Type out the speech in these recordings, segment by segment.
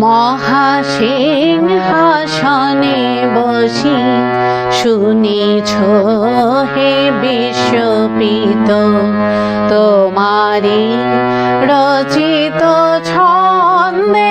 মহাসিংহাসনে বসি শুনিছ হে বিশ্বপিত তোমারি রচিত ছন্দে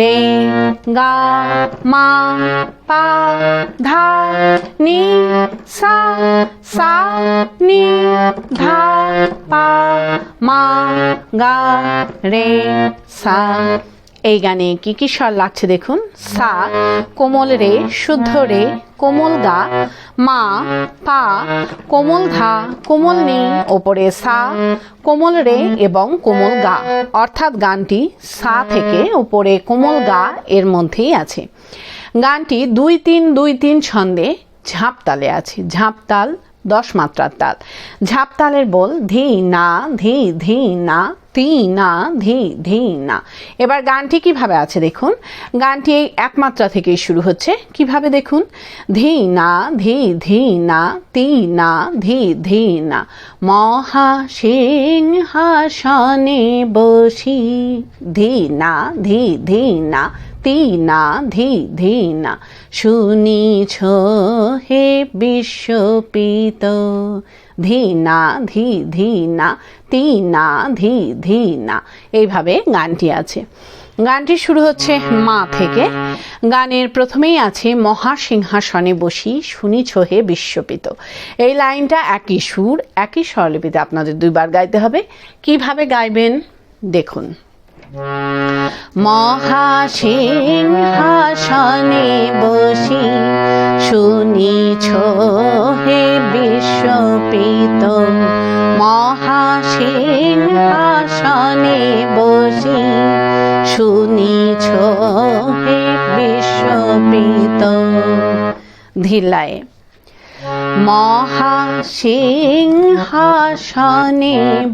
রে গা মা পা ধা নি সা সা নি ধা পা মা গা রে সা এই গানে কি কি স্বর লাগছে দেখুন? সা, কোমল রে, শুদ্ধ রে, কোমল গা, মা, পা, কোমল ধা কোমল নি ওপরে সা, কোমল রে এবং কোমল গা। অর্থাৎ গানটি সা থেকে উপরে কোমল গা এর মধ্যেই আছে। গানটি দুই তিন দুই তিন ছন্দে ঝাঁপতালে আছে। ঝাঁপতাল দশ মাত্রার তাল। ঝাঁপতালের বল ধি, না, ধি ধি, না তি না ধি ধি না এবার গানটি কীভাবে আছে দেখুন। গানটি এই এক মাত্রা থেকেই শুরু হচ্ছে। কীভাবে দেখুন? ধি না ধি ধি না তি না ধি ধি না মহা সিংহাসনে বসি। ধি না ধি ধি না তি না ধি ধি না শুনিছ হে বিশ্বপিত ধি না ধি ধি না তি না ধি ধি না এইভাবে গানটি আছে। গানটি শুরু হচ্ছে মা থেকে। গানের প্রথমেই আছে মহাসিংহাসনে বসি শুনিছ হে বিশ্বপিত এই লাইনটা একই সুর, একই স্বরলিপিতে আপনাদের দুইবার গাইতে হবে। কীভাবে গাইবেন? দেখুন। মহাসিংহাসনে বসি শুনিছ হে বিশ্বপিত মহাসিংহাসনে বসি। শুনিছ হে বিশ্বপিত ধিলায় মহাসিংহাসনে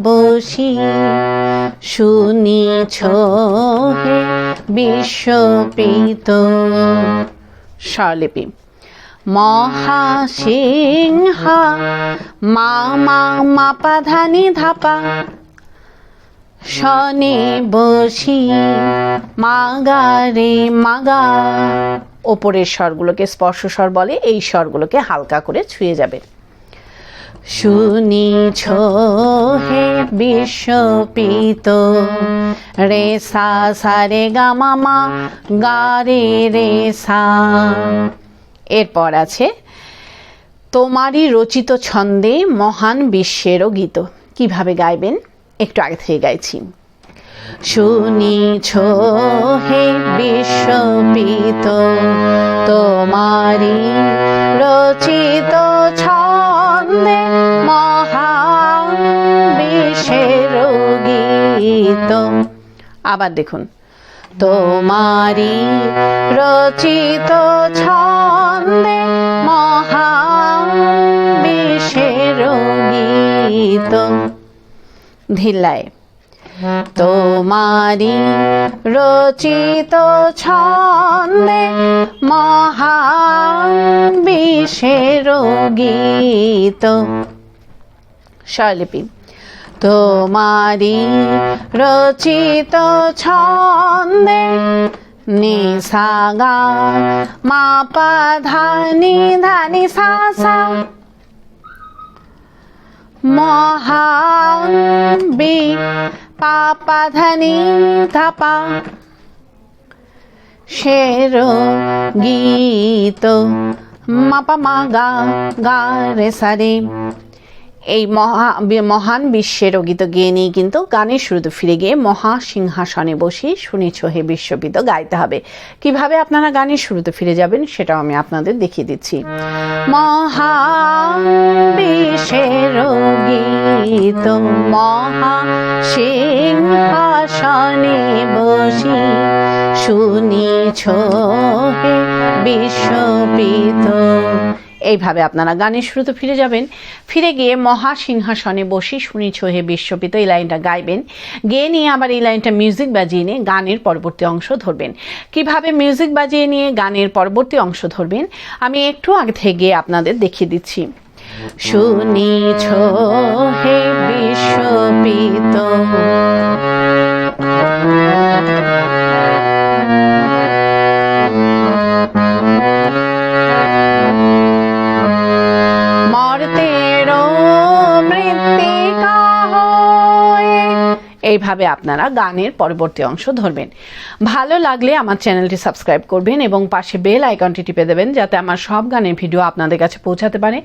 বসি। শুনিছ হে বিশ্বপিত স্বরলিপি। মহাসিংহা, মা মা মাপা ধানি ধাপা শনে বসি মাগা রে মাগা ওপরের স্বরগুলোকে স্পর্শ স্বর বলে, এই স্বরগুলোকে হালকা করে ছুঁয়ে যাবে। শুনিছ হে বিশ্বপিত, রে সা সা, রে, গা মামা গা, রে রে, সা। এরপর আছে, তোমারই রচিত ছন্দে মহান বিশ্বেরও গীত। কীভাবে গাইবেন? একটু আগে থেকে গাইছি। শুনিছ হে বিশ্বপিত তোমারি রচিত ছন্দে মহান বিশ্বের গীত। আবার দেখুন। তোমারি রচিত ছন্দে মহান বিশ্বের গীত। ধিলায় তোমারি রচিত ছন্দে মহান বিশ্বের গীত তোমারি রচিত ছন্দে নিসাগা মাপা ধানি ধানি সা সা মহাবি পাপা ধানি ধাপা শের গীত মাপা মা গা গা রে সারে। এই মহা মহান বিশ্বের গীত গেয়ে নিয়ে কিন্তু গানের শুরুতে ফিরে গিয়ে মহা সিংহাসনে বসে শুনেছ হে বিশ্ববিদ গাইতে হবে। কীভাবে আপনারা গানের শুরুতে ফিরে যাবেন সেটাও আমি আপনাদের দেখিয়ে দিচ্ছি। মহা বিশ্বের গীত মহা সিংহাসনে বসি শুনিছ হে বিশ্বপিত এইভাবে আপনারা গানের শুরুতে ফিরে যাবেন। ফিরে গিয়ে মহাসিংহাসনে বসে শুনিছ হে বিশ্বপিত এই লাইনটা গাইবেন। গেয়ে নিয়ে আবার এই লাইনটা মিউজিক বাজিয়ে নিয়ে গানের পরবর্তী অংশ ধরবেন। কীভাবে মিউজিক বাজিয়ে নিয়ে গানের পরবর্তী অংশ ধরবেন, আমি একটু আগে থেকে আপনাদের দেখিয়ে দিচ্ছি। শুনিছ হে বিশ্বপিত এইভাবে আপনারা গানের পরবর্তী অংশ ধরবেন। ভালো লাগলে আমার চ্যানেলটি সাবস্ক্রাইব করবেন এবং পাশে বেল আইকনটি টিপে দেবেন যাতে আমার সব গানের ভিডিও আপনাদের কাছে পৌঁছাতে পারে।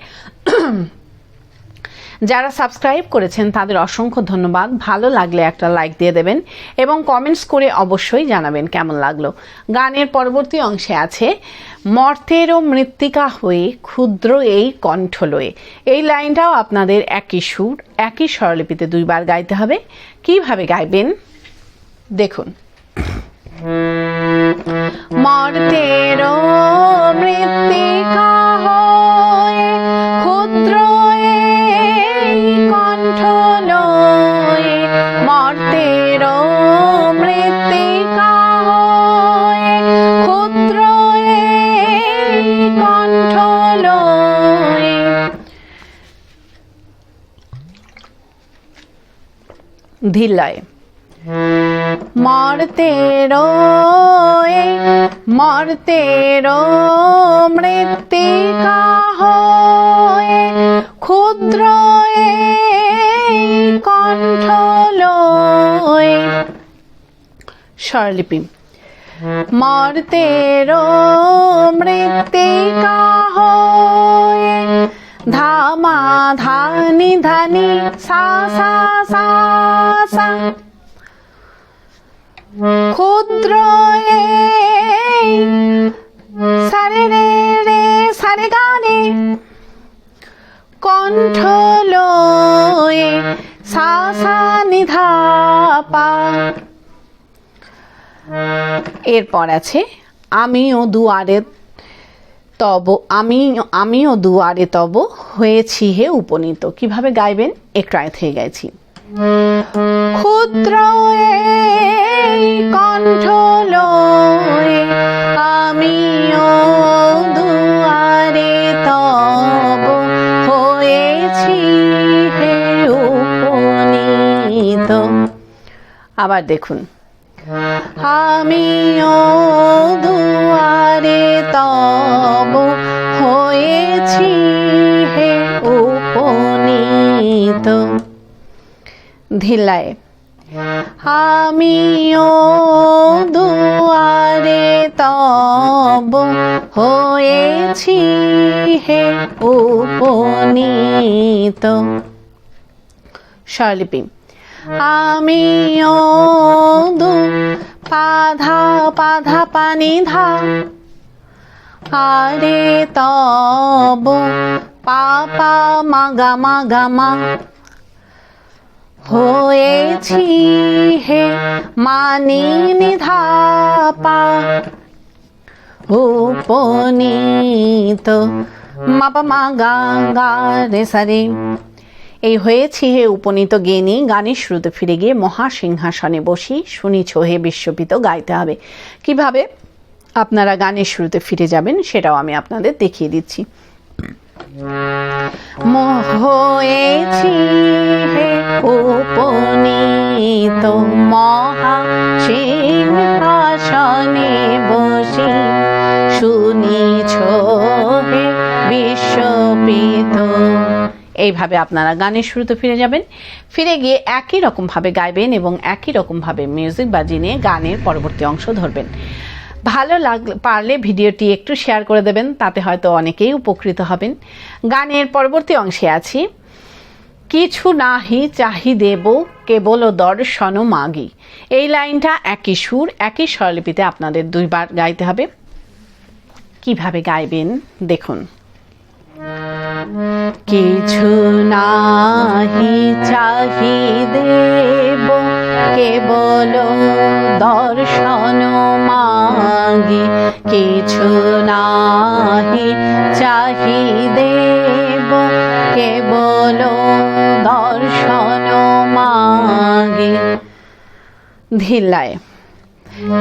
যারা সাবস্ক্রাইব করেছেন, তাদের অসংখ্য ধন্যবাদ। ভালো লাগলে একটা লাইক দিয়ে দেবেন এবং কমেন্টস করে অবশ্যই জানাবেন কেমন লাগল। গানের পরবর্তী অংশে আছে, মর্তেরও মৃত্তিকা হয়ে ক্ষুদ্র এই কণ্ঠ লয়ে এই লাইনটাও আপনাদের একই সুর, একই স্বরলিপিতে দুইবার গাইতে হবে। কীভাবে গাইবেন? দেখুন। মর্তেরও মৃত্তিকা হয়ে ধিল্লায় মর্তেরো মর্তেরো মৃত্তিকা হয়ে ক্ষুদ্র কণ্ঠ লয়ে স্বরলিপি মর্তেরো মৃত্তিকা হয়ে ধানি ধানি, সা সা সা সা। ক্ষুদ্র সারে রে রে, সারে গানে। কণ্ঠ লয়ে সা সা, নিধা পা। এরপর আছে, আমিও দুয়ারে তব আমি আমিও দুয়ারে তব হয়েছি হে উপনীত। কীভাবে গাইবেন? একটু আয় থেকে গাইছি। ক্ষুদ্র কণ্ঠ আমিও দুয়ারে তব হয়েছি হে উপনীত। আবার দেখুন। আমিও ধিলায় আমিও দুয়ারে তব হয়েছি হে উপনীত। স্বরলিপি। আমিও দু পাধা পাধা পানি ধা। আরে তব পাপা মাগা মাগা মা হয়েছি হে মানি নিধাপা উপনীত মাপা মা গা রে সারে এই হয়েছি হে উপনীত গেনি গানের শুরুতে ফিরে গিয়ে মহাসিংহাসনে বসি, শুনিছ হে বিশ্বপিত, গাইতে হবে। কীভাবে আপনারা গানের শুরুতে ফিরে যাবেন সেটাও আমি আপনাদের দেখিয়ে দিচ্ছি। হয়েছি হে উপনীত, মহা সিংহাসনে বসি। শুনিছ হে বিশ্বপিত এইভাবে আপনারা গানের শুরুতে ফিরে যাবেন। ফিরে গিয়ে একই রকমভাবে গাইবেন এবং একই রকমভাবে মিউজিক বাজিয়ে নিয়ে গানের পরবর্তী অংশ ধরবেন। ভালো লাগলে, পারলে ভিডিওটি একটু শেয়ার করে দেবেন, তাতে হয়তো অনেকেই উপকৃত হবেন। গানের পরবর্তী অংশে আছি। কিছু নাহি চাহি দেব, কেবল দর্শন মাগি। এই লাইনটা একই সুর, একই স্বরলিপিতে আপনাদের দুইবার গাইতে হবে। কীভাবে গাইবেন, দেখুন। কিছু নাহি চাহি দেব কেবল দর্শন মাগি, কিছু নাহি চাহি দেব। কেবল দর্শন মাগি। ধিলায়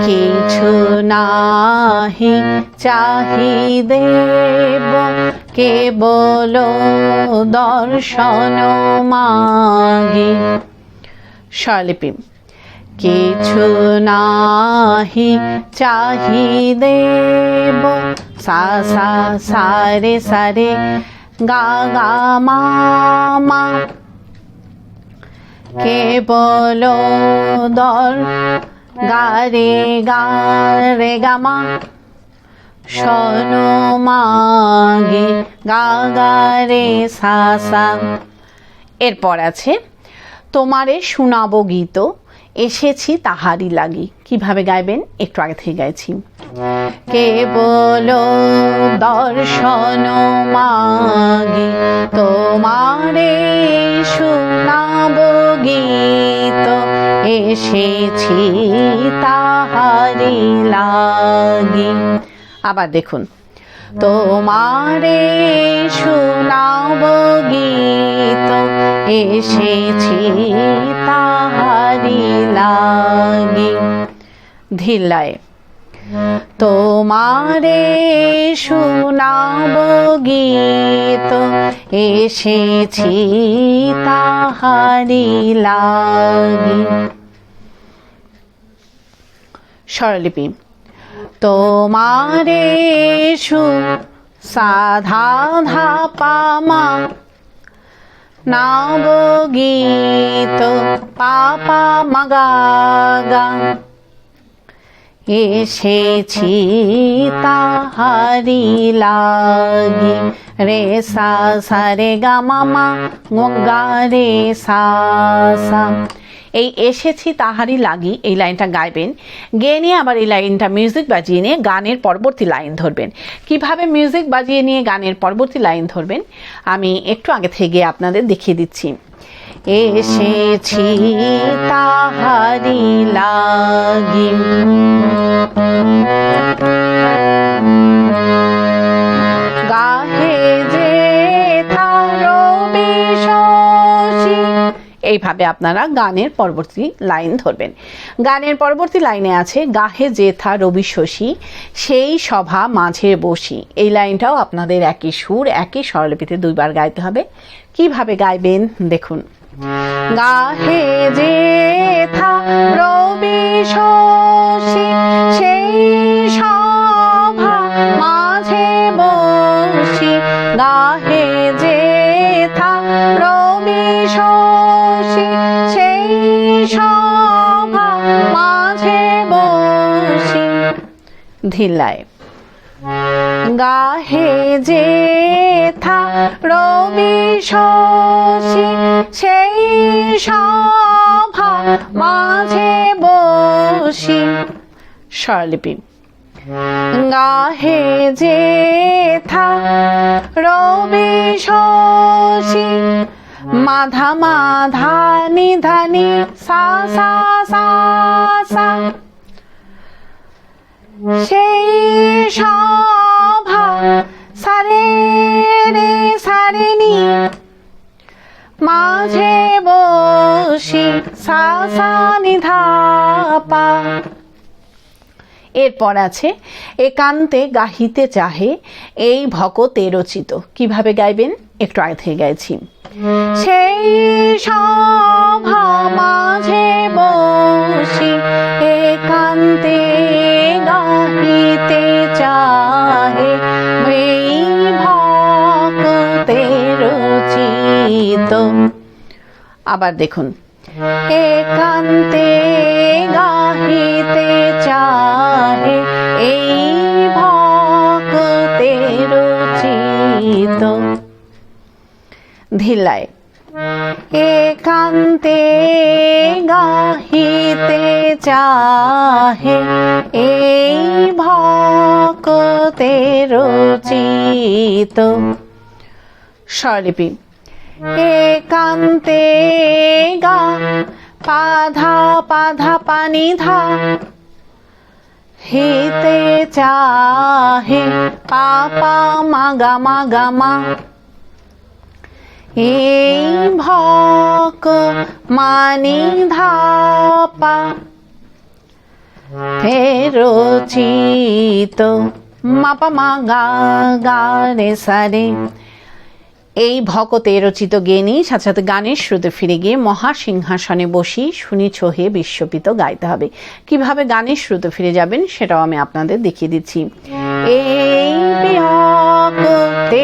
কিছু নাহি চাহি দেব। কেবল দর্শন মাগি। স্বরলিপি কিছু নাহি চাহি দেব সা সা সারে সারে গা গা, মা কেবল দর গা, রে গা রে, গা, মা। শোনো মাগে, গা গা, রে, সা সা। এরপর আছে তোমারে শোনাবো গীত, এসেছি তাহারি লাগি। কীভাবে গাইবেন? একটু আগে থেকে গাইছি। কেবল দর্শন মাগি, তোমারে শোনাবো গীত, এসেছি তাহারি লাগি। আবার দেখুন। তোমারে শোনাব গীত এসেছি তাহারি লাগি। ধিলায় তোমারে শোনাব গীত, এসেছি তাহারি লাগি। স্বরলিপি, তোমারে সু সাধা ধা পামা গীত পাপা মাগা এসেছি তাহারি লাগি রে সা সা রে গা মামা গঙ্গা রে সা এই এসেছি তাহারি লাগি, এই লাইনটা গাইবেন। গেয়ে নিয়ে আবার এই লাইনটা মিউজিক বাজিয়ে নিয়ে গানের পরবর্তী লাইন ধরবেন। কীভাবে মিউজিক বাজিয়ে নিয়ে গানের পরবর্তী লাইন ধরবেন? আমি একটু আগে থেকে আপনাদের দেখিয়ে দিচ্ছি। এসেছি তাহারি লাগি। এইভাবে আপনারা গানের পরবর্তী লাইন ধরবেন। গানের পরবর্তী লাইনে আছে, গাহে জেথা রবি শশী, সেই সভা মাঝে বসি। এই লাইনটাও আপনাদের একই সুর, একই স্বরলিপিতে দুইবার গাইতে হবে। কীভাবে গাইবেন? দেখুন। গাহে জেথা রবি শশী, সেই সভা ধিলায় গাহে যে থা রবি শশী, সেই সভা মাঝে বসি। স্বরলিপি। গাহে যে থা রবি শশী, মাধা মাধা নিধানি সা সা সা সা সেই সভা সারে রে, সারে নি। মাঝে বসি সা নিধাপা এরপর আছে, একান্তে গাহিতে চাহে এই ভকতে রচিত। কীভাবে গাইবেন? একটু আগে থেকে গাইছি। সেই মাঝে বসি, একান্তে গাহিতে চাহে। এই ভকতে রচিত আবার দেখুন, একান্তে গাহিতে চাহে, এই ধিলায় একান্তে গাহিতে চাহে, এই ভক্তে রচিত। স্বরলিপি। একান্তে গা, পাধা পাধা, পানি ধা, হিতে চাহে, পাপা মাগা মাগা, মা। এই ভক মানি ধাপা রচিত মাপা মা গা গা রে সারে এই ভকতে রচিত জ্ঞানী সাথে সাথে গানের শ্রুতে ফিরে গিয়ে মহাসিংহাসনে বসি শুনি ছোহে বিশ্বপিত গাইতে হবে। কীভাবে গানের শ্রুতে ফিরে যাবেন সেটাও আমি আপনাদের দেখিয়ে দিচ্ছি। এই ভকতে